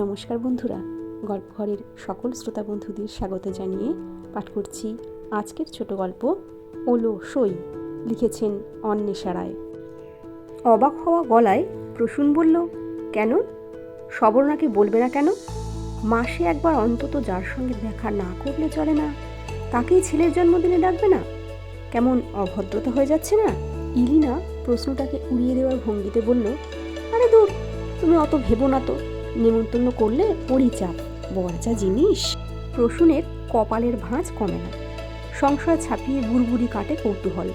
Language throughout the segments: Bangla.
নমস্কার বন্ধুরা গল্পঘরের সকল শ্রোতা বন্ধুদের স্বাগত জানিয়ে পাঠ করছি আজকের ছোট গল্প, ওলো সই, লিখেছেন অন্বেষা রায়। অবাক হওয়া গলায় প্রসূন বলল, কেন? সবর্ণাকে বলবে না কেন? মাসে একবার অন্তত যার সঙ্গে দেখা না করলে চলে না, তাকেই ছেলের জন্মদিনে ডাকবে না? কেমন অভদ্রতা হয়ে যাচ্ছে না? ইলিনা প্রশ্নটাকে উড়িয়ে দেওয়ার ভঙ্গিতে বলল, আরে দূর, তুমি অত ভেবো না তো। নেমন্তন্ন করলে পরিচাপ চাপ বরজা জিনিস প্রসূনের কপালের ভাঁজ কমে না। সংশয় ছাপিয়ে বুড়বুড়ি কাটে কৌতূহল।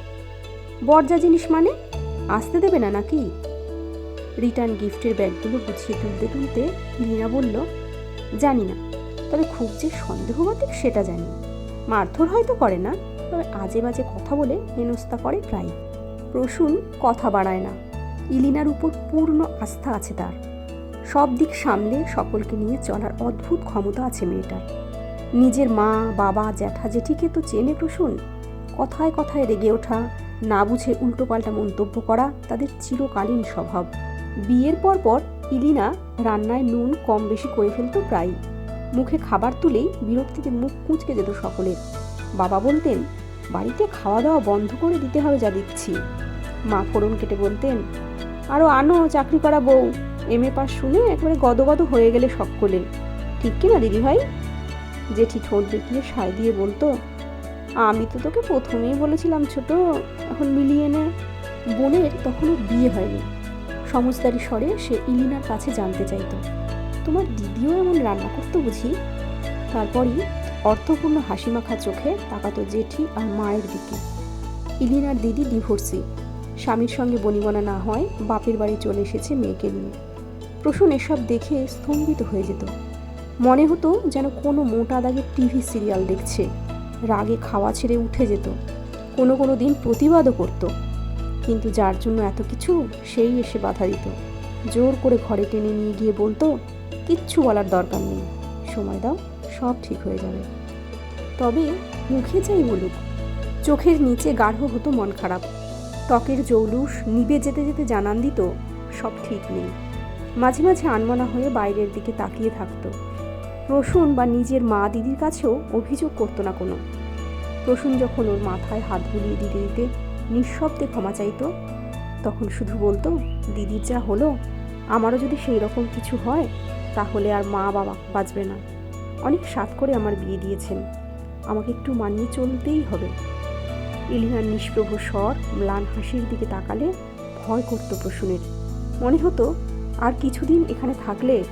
বরজা জিনিস মানে আসতে দেবে না নাকি? রিটার্ন গিফটের ব্যাগগুলো গুছিয়ে তুলতে তুলতে লীনা বলল, জানি না। তবে খুব যে সন্দেহবাতিক সেটা জানি। মারধর হয়তো করে না, তবে আজে বাজে কথা বলে হেনস্থা করে প্রায় প্রসূন কথা বাড়ায় না। ইলিনার উপর পূর্ণ আস্থা আছে তার। সব দিক সামলে সকলকে নিয়ে চলার অদ্ভুত ক্ষমতা আছে মেয়েটার। নিজের মা, বাবা, জ্যাঠা জেঠিকে তো চেনে প্রসূন। কথায় কথায় রেগে ওঠা, না বুঝে উল্টোপাল্টা মন্তব্য করা তাদের চিরকালীন স্বভাব। বিয়ের পর পর ইলিনা রান্নায় নুন কম বেশি করে ফেলতো প্রায় মুখে খাবার তুলেই বিরক্তিতে মুখ কুঁচকে যেত সকলের। বাবা বলতেন, বাড়িতে খাওয়া দাওয়া বন্ধ করে দিতে হবে যা দিচ্ছি। মা ফোড়ন কেটে বলতেন আরও আনো চাকরি করা বউ। এম এ পাস শুনে একবারে গদগদ হয়ে গেলে সকলে ঠিক কি না দিদি ভাই জেঠি ঠোঁট দেখিয়ে সায় দিয়ে বলতো, আমি তো তোকে প্রথমেই বলেছিলাম ছোট, এখন মিলিয়ে নে। বোনের তখনও বিয়ে হয়নি। সমজদারি স্বরে সে ইলিনার কাছে জানতে চাইতো, তোমার দিদিও এমন রান্না করতো বুঝি? তারপরই অর্থপূর্ণ হাসিমাখা চোখে তাকাতো জেঠি আর মায়ের দিকে। ইলিনার দিদি ডিভোর্সি। স্বামীর সঙ্গে বনিবনা না হয় বাপের বাড়ি চলে এসেছে মেয়েকে নিয়ে। প্রসূন এসব দেখে স্তম্ভিত হয়ে যেত। মনে হতো যেন কোনো মোটা দাগের টিভি সিরিয়াল দেখছে। রাগে খাওয়া ছেড়ে উঠে যেত। কোনো কোনো দিন প্রতিবাদও করত। কিন্তু যার জন্য এত কিছু, সেই এসে বাধা দিত। জোর করে ঘরে টেনে নিয়ে গিয়ে বলতো, কিচ্ছু বলার দরকার নেই। সময় দাও, সব ঠিক হয়ে যাবে। তবে মুখে যাই বলুক, চোখের নিচে গাঢ় হতো মন খারাপ। ত্বকের জৌলুস নিবে যেতে যেতে জানান দিত, সব ঠিক নেই। মাঝে মাঝে আনমনা হয়ে বাইরের দিকে তাকিয়ে থাকতো। প্রসূন বা নিজের মা দিদির কাছেও অভিযোগ করতো না কোনো। প্রসূন যখন ওর মাথায় হাত বুলিয়ে দিতে দিতে নিঃশব্দে ক্ষমা চাইতো, তখন শুধু বলতো, দিদির যা হলো, আমারও যদি সেই রকম কিছু হয়, তাহলে আর মা বাবা বাঁচবে না। অনেক সাত করে আমার বিয়ে দিয়েছেন। আমাকে একটু মানিয়ে চলতেই হবে। ইলিনার নিষ্প্রভ স্বর, ম্লান হাসির দিকে তাকালে ভয় করতো প্রসূনের। মনে হতো আর কিছুদিন এখানে থাকলে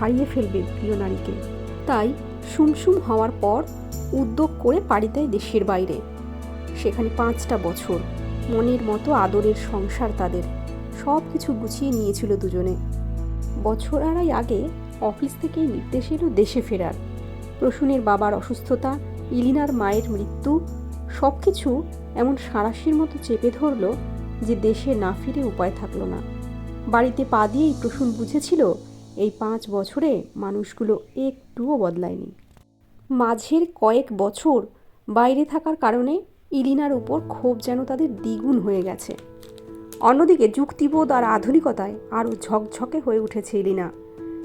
হারিয়ে ফেলবে প্রিয় নারীকে। তাই সুমসুম হওয়ার পর উদ্যোগ করে পাড়ি দেয় দেশের বাইরে। সেখানে পাঁচটা বছর মনের মতো আদরের সংসার তাদের। সব কিছু গুছিয়ে নিয়েছিল দুজনে। বছর আড়াই আগে অফিস থেকেই নির্দেশ এলো দেশে ফেরার। প্রসূনের বাবার অসুস্থতা, ইলিনার মায়ের মৃত্যু সব কিছু এমন সাঁড়াশির মতো চেপে ধরল যে দেশে না ফিরে উপায় থাকল না। বাড়িতে পা দিয়েই প্রসূন বুঝেছিল, এই পাঁচ বছরে মানুষগুলো একটুও বদলায়নি। মাঝের কয়েক বছর বাইরে থাকার কারণে ইলিনার উপর ক্ষোভ যেন তাদের দ্বিগুণ হয়ে গেছে। অন্যদিকে যুক্তিবোধ আর আধুনিকতায় আরও ঝকঝকে হয়ে উঠেছে ইলিনা।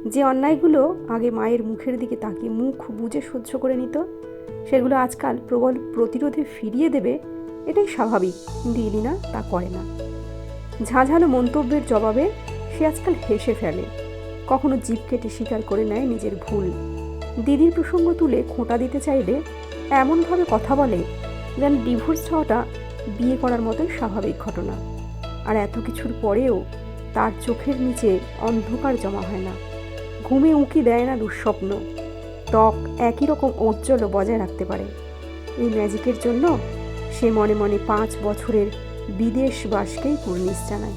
যে অন্যায়গুলো আগে মায়ের মুখের দিকে তাকিয়ে মুখ বুঝে সহ্য করে নিত, সেগুলো আজকাল প্রবল প্রতিরোধে ফিরিয়ে দেবে, এটাই স্বাভাবিক, কিন্তু ইলিনা তা করে না। ঝাঁঝালো মন্তব্যের জবাবে সে আজকাল হেসে ফেলে। কখনো জিভ কেটে স্বীকার করে নেয় নিজের ভুল। দিদির প্রসঙ্গ তুলে খোঁটা দিতে চাইলে এমনভাবে কথা বলে যেন ডিভোর্স হওয়াটা বিয়ে করার মতোই স্বাভাবিক ঘটনা। আর এত কিছুর পরেও তার চোখের নিচে অন্ধকার জমা হয় না। ঘুমে উঁকি দেয় না দুঃস্বপ্ন। ত্বক একই রকম ঔজ্জ্বল্য বজায় রাখতে পারে। এই ম্যাজিকের জন্য সে মনে মনে পাঁচ বছরের বিদেশ বাসকেই কুর্নিশ জানায়।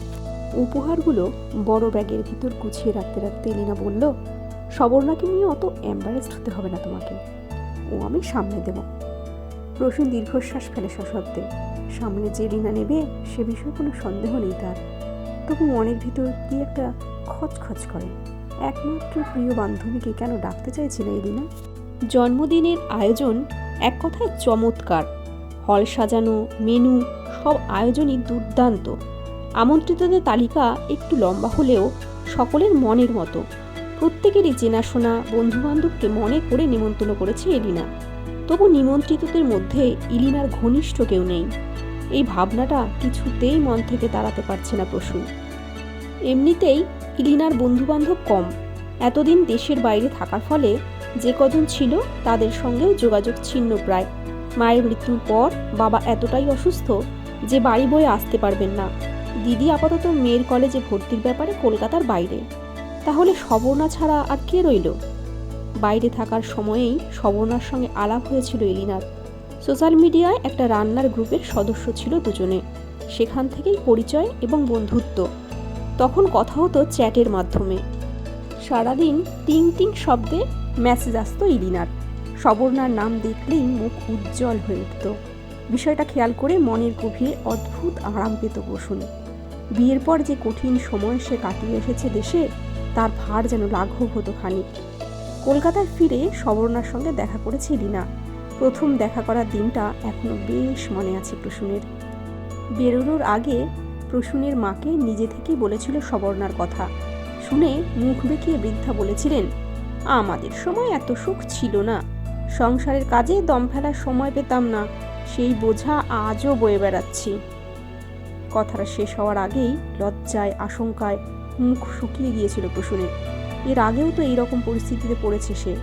উপহারগুলো বড় ব্যাগের ভিতর গুছিয়ে রাখতে রাখতে এলিনা বলল, সবর্ণাকে নিয়ে অত এম্বারেসড হতে হবে না তোমাকে। ও আমি সামনে দেব। প্রসূন দীর্ঘশ্বাস ফেলে সশব্দে। সামনে যে রিনা নেবে, সে বিষয়ে কোনো সন্দেহ নেই তার। তবু মনের ভিতর কি একটা খচখচ করে। একমাত্র প্রিয় বান্ধবীকে কেন ডাকতে চাইছিল এলিনা জন্মদিনের আয়োজন এক কথায় চমৎকার। হল সাজানো, মেনু সব আয়োজনই দুর্দান্ত। আমন্ত্রিতদের তালিকা একটু লম্বা হলেও সকলের মনের মতো। প্রত্যেকেরই চেনাশোনা, বন্ধুবান্ধবকে মনে করে নিমন্ত্রণ করেছে এলিনা। তবু নিমন্ত্রিতদের মধ্যে ইলিনার ঘনিষ্ঠ কেউ নেই। এই ভাবনাটা কিছুতেই মন থেকে তাড়াতে পারছে না প্রসূন। এমনিতেই ইলিনার বন্ধুবান্ধব কম। এতদিন দেশের বাইরে থাকার ফলে যে কজন ছিল তাদের সঙ্গেও যোগাযোগ ছিন্ন প্রায়। মায়ের মৃত্যুর পর বাবা এতটাই অসুস্থ যে বাড়ি বয়ে আসতে পারবেন না। দিদি আপাতত মেয়ের কলেজে ভর্তির ব্যাপারে কলকাতার বাইরে। তাহলে সবর্ণা ছাড়া আর কে রইল? বাইরে থাকার সময়েই সবর্ণার সঙ্গে আলাপ হয়েছিল এলিনার। সোশ্যাল মিডিয়ায় একটা রান্নার গ্রুপের সদস্য ছিল দুজনে। সেখান থেকেই পরিচয় এবং বন্ধুত্ব। তখন কথা হতো চ্যাটের মাধ্যমে। সারাদিন টিং টিং শব্দে মেসেজ আসতো ইলিনার সবর্ণার নাম দেখলেই মুখ উজ্জ্বল হয়ে উঠত। বিষয়টা খেয়াল করে মনের গভীরে অদ্ভুত আরাম পেত বসুন। বিয়ের পর যে কঠিন সময় সে কাটিয়ে এসেছে দেশে, তার ভার যেন লাঘব হতো খানিক। কলকাতায় ফিরে সবর্ণার সঙ্গে দেখা করেছে রিনা। প্রথম দেখা করার দিনটা এখনও বেশ মনে আছে প্রসূনের। বেরোনোর আগে প্রসূনের মাকে নিজে থেকেই বলেছিল সবর্ণার কথা। শুনে মুখ বেঁকিয়ে বৃদ্ধা বলেছিলেন, আমাদের সময় এত সুখ ছিল না। সংসারের কাজে দম ফেলার সময় পেতাম না। সেই বোঝা আজও বয়ে বেড়াচ্ছি। কথাটা শেষ হওয়ার আগেই লজ্জায়, আশঙ্কায় মুখ শুকিয়ে গিয়েছিল প্রসূনের। এর আগেও তো এইরকম পরিস্থিতিতে পড়েছে সে।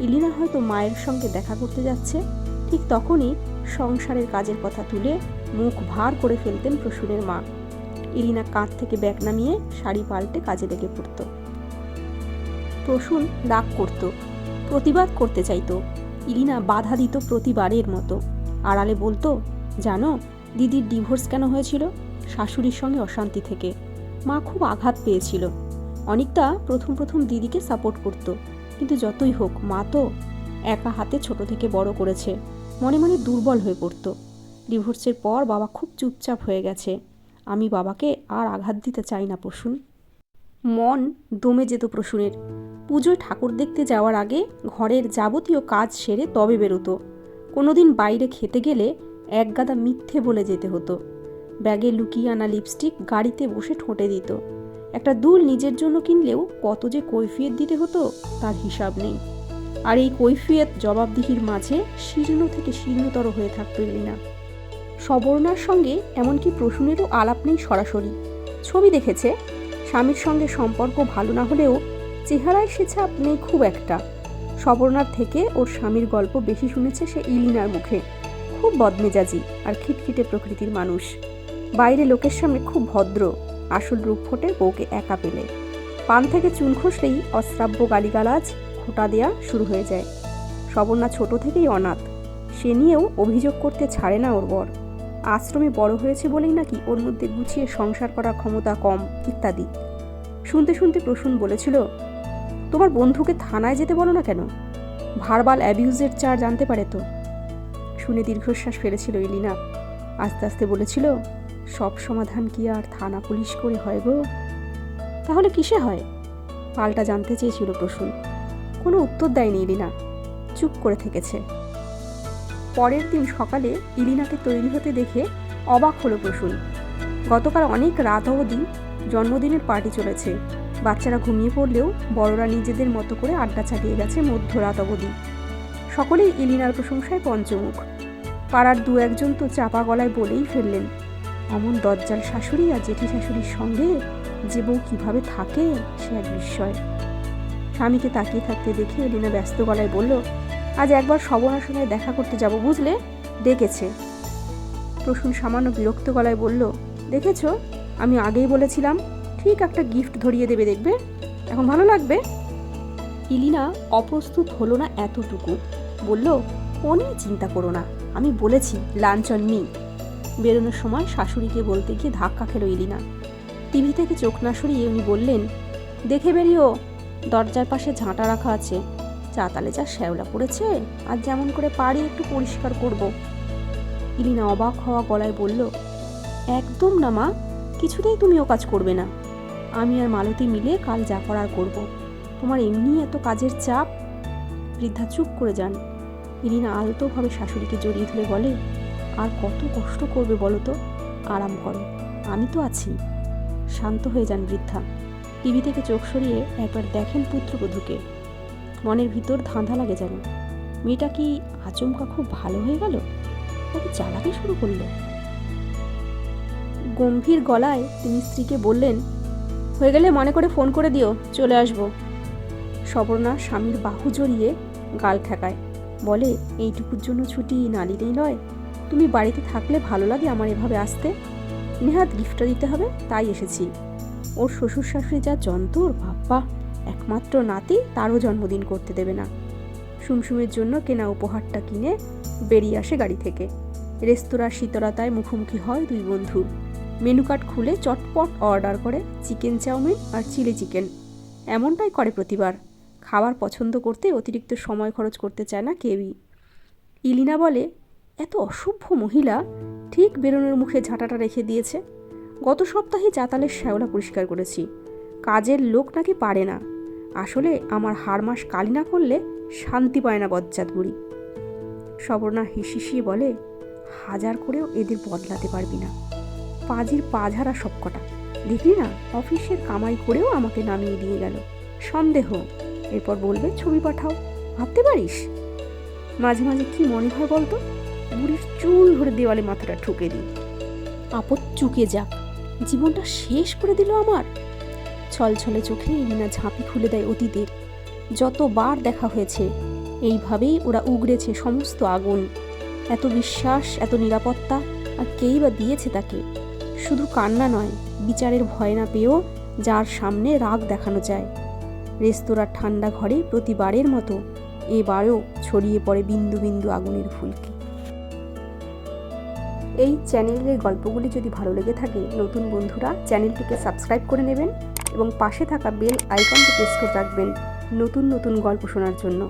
ইলিনা হয়তো মায়ের সঙ্গে দেখা করতে যাচ্ছে। ঠিক তখনই সংসারের কাজের কথা তুলে মুখ ভার করে ফেলতেন প্রসূনের মা। ইলিনা কাঁধ থেকে ব্যাগ নামিয়ে শাড়ি পাল্টে কাজে লেগে পড়ত। প্রসূন রাগ করত, প্রতিবাদ করতে চাইতো। ইলিনা বাধা দিত প্রতিবারের মতো। আড়ালে বলতো, জানো, দিদির ডিভোর্স কেন হয়েছিল? শাশুড়ির সঙ্গে অশান্তি থেকে। মা খুব আঘাত পেয়েছিল। অনেকটা প্রথম প্রথম দিদিকে সাপোর্ট করতো। কিন্তু যতই হোক, মা তো একা হাতে ছোট থেকে বড় করেছে। মনে মনে দুর্বল হয়ে পড়তো। ডিভোর্সের পর বাবা খুব চুপচাপ হয়ে গেছে। আমি বাবাকে আর আঘাত দিতে চাই না, প্রসূন। মন দমে যেত প্রসূনের। পুজোয় ঠাকুর দেখতে যাওয়ার আগে ঘরের যাবতীয় কাজ সেরে তবে বেরোতো। কোনোদিন বাইরে খেতে গেলে এক গাদা মিথ্যে বলে যেতে হতো। ব্যাগে লুকিয়ে আনা লিপস্টিক গাড়িতে বসে ঠোঁটে দিত। একটা দুল নিজের জন্য কিনলেও কত যে কৈফিয়ত দিতে হতো তার হিসাব নেই। আর এই কৈফিয়ত জবাবদিহির মাঝে শীর্ণ থেকে শীর্ণতর হয়ে থাকতো এলিনা সবর্ণার সঙ্গে এমনকি প্রসূনেরও আলাপ নেই সরাসরি। ছবি দেখেছে। স্বামীর সঙ্গে সম্পর্ক ভালো না হলেও চেহারায় সে ছাপ নেই খুব একটা। সবর্ণার থেকে ওর স্বামীর গল্প বেশি শুনেছে সে ইলিনার মুখে। খুব বদমেজাজি আর খিটখিটে প্রকৃতির মানুষ। বাইরে লোকের সামনে খুব ভদ্র, আসল রূপ ফোটে বউকে একা পেলে। পান থেকে চুন খসলেই অশ্রাব্য গালিগালাজ, খোটা দেয়া শুরু হয়ে যায়। সবর্ণা ছোট থেকেই অনাথ। সে নিয়েও অভিযোগ করতে ছাড়ে না ওর বর। আশ্রমে বড় হয়েছে বলেই নাকি ওর মধ্যে গুছিয়ে সংসার করার ক্ষমতা কম, ইত্যাদি। শুনতে শুনতে প্রসূন বলেছিল তোমার বন্ধুকে থানায় যেতে বলো না কেন? ভারবাল অ্যাবিউজের চার জানতে পারে তো। শুনে দীর্ঘশ্বাস ফেলেছিল ইলিনা। আস্তে আস্তে বলেছিল, সব সমাধান কি আর থানা পুলিশ করে হয় গো? তাহলে কিসে হয়? পাল্টা জানতে চেয়েছিল প্রসূন। কোনো উত্তর দেয়নি ইলিনা। চুপ করে থেকেছে। পরের দিন সকালে ইলিনাকে তৈরি হতে দেখে অবাক হলো প্রসূন। গতকাল অনেক রাত অবধি জন্মদিনের পার্টি চলেছে। বাচ্চারা ঘুমিয়ে পড়লেও বড়রা নিজেদের মতো করে আড্ডা চালিয়ে গেছে মধ্যরাত অবধি। সকলেই ইলিনার প্রশংসায় পঞ্চমুখ। পাড়ার দু একজন তো চাপা গলায় বলেই ফেললেন, অমন দজ্জাল শাশুড়ি আর জেঠি শাশুড়ির সঙ্গে যে বউ কীভাবে থাকে, সে এক বিস্ময়। স্বামীকে তাকিয়ে থাকতে দেখে এলিনা ব্যস্ত গলায় বলল, আজ একবার সবনার সঙ্গে দেখা করতে যাব বুঝলে? ডেকেছে। প্রসূন সামান্য বিরক্ত গলায় বলল, দেখেছ? আমি আগেই বলেছিলাম ঠিক একটা গিফট ধরিয়ে দেবে দেখবে? এখন ভালো লাগবে? ইলিনা অপ্রস্তুত হলো না এতটুকু। বলল ও নিয়ে চিন্তা করো না, আমি বলেছি লাঞ্চ অন মি বেরোনোর সময় শাশুড়িকে বলতে গিয়ে ধাক্কা খেলো ইলিনা। টিভি থেকে চোখ না সরিয়ে উনি বললেন, দেখে বেরিও, দরজার পাশে ঝাঁটা রাখা আছে। চাতালে যা শ্যাওলা পড়েছে, আর যেমন করে পারি একটু পরিষ্কার করব। ইলিনা অবাক হওয়া গলায় বলল, একদম না মা, কিছুতেই তুমি ও কাজ করবে না। আমি আর মালতী মিলে কাল যা করার করব। তোমার এমনি এত কাজের চাপ। বৃদ্ধা চুপ করে যান। ইলিনা আলতোভাবে শাশুড়িকে জড়িয়ে ধরে বলে, আর কত কষ্ট করবে বলো তো? আরাম করো। আমি তো আছি। শান্ত হয়ে যান বৃদ্ধা। টিভি থেকে চোখ সরিয়ে একবার দেখেন পুত্রবধূকে। মনের ভিতর ধাঁধা লাগে যেন। মেয়েটা কি আচমকা খুব ভালো হয়ে গেল? নাকি জ্বালাতে শুরু করল? গম্ভীর গলায় তিনি স্ত্রীকে বললেন হয়ে গেলে মনে করে ফোন করে দিও, চলে আসব। সবর্ণা স্বামীর বাহু জড়িয়ে গাল ঠেকায় বলে, এইটুকুর জন্য ছুটি না দিলেই নয়। তুমি বাড়িতে থাকলে ভালো লাগে আমার এভাবে আসতে। নেহাত গিফটটা দিতে হবে, তাই এসেছি। ওর শ্বশুর শাশুড়ি যা যন্তর, বাপ্পা! একমাত্র নাতি তারও জন্মদিন করতে দেবে না। সুমসুমের জন্য কেনা উপহারটা কিনে বেরিয়ে আসে গাড়ি থেকে। রেস্তোরাঁর শীতলতায় মুখোমুখি হয় দুই বন্ধু। মেনু কার্ড খুলে চটপট অর্ডার করে চিকেন চাউমিন আর চিলি চিকেন। এমনটাই করে প্রতিবার। খাবার পছন্দ করতে অতিরিক্ত সময় খরচ করতে চায় না কেউই। ইলিনা বলে, এত অসভ্য মহিলা ঠিক বেরোনোর মুখে ঝাঁটাটা রেখে দিয়েছে। গত সপ্তাহে চাতালের শ্যাওলা পরিষ্কার করেছি। কাজের লোক নাকি পারে না। আসলে আমার হাড় মাস কালি না করলে শান্তি পায় না বজ্জাত বুড়ি। সবর্ণা হিসিসিয়ে বলে, হাজার করেও এদের বদলাতে পারবি না। পাজির পাঝারা সবকটা। দেখলি না? অফিসের কামাই করেও আমাকে নামিয়ে দিয়ে গেল। সন্দেহ। এরপর বলবে, ছবি পাঠাও। ভাবতে পারিস? মাঝে মাঝে কি মনে হয় বলতো? বুড়ির চুল ধরে দেওয়ালে মাথাটা ঠুকে দিই। আপদ চুকে যাক। জীবনটা শেষ করে দিল আমার। ছলছলে চোখে ইলিনা ঝাঁপি খুলে দেয় অতীতের। যতবার দেখা হয়েছে, এইভাবেই ওরা উগড়েছে সমস্ত আগুন। এত বিশ্বাস, এত নিরাপত্তা, আর কেই বা দিয়েছে তাকে? শুধু কান্না নয়, বিচারের ভয় না পেয়েও যার সামনে রাগ দেখানো যায়। রেস্তোরাঁর ঠান্ডা ঘরে প্রতিবারের মতো এবারেও ছড়িয়ে পড়ে বিন্দু বিন্দু আগুনের ফুলকি। এই চ্যানেলের গল্পগুলি যদি ভালো লেগে থাকে, নতুন বন্ধুরা চ্যানেলটিকে সাবস্ক্রাইব করে নেবেন এবং পাশে থাকা বেল আইকনটি প্রেস করে রাখবেন নতুন নতুন গল্প শোনার জন্য।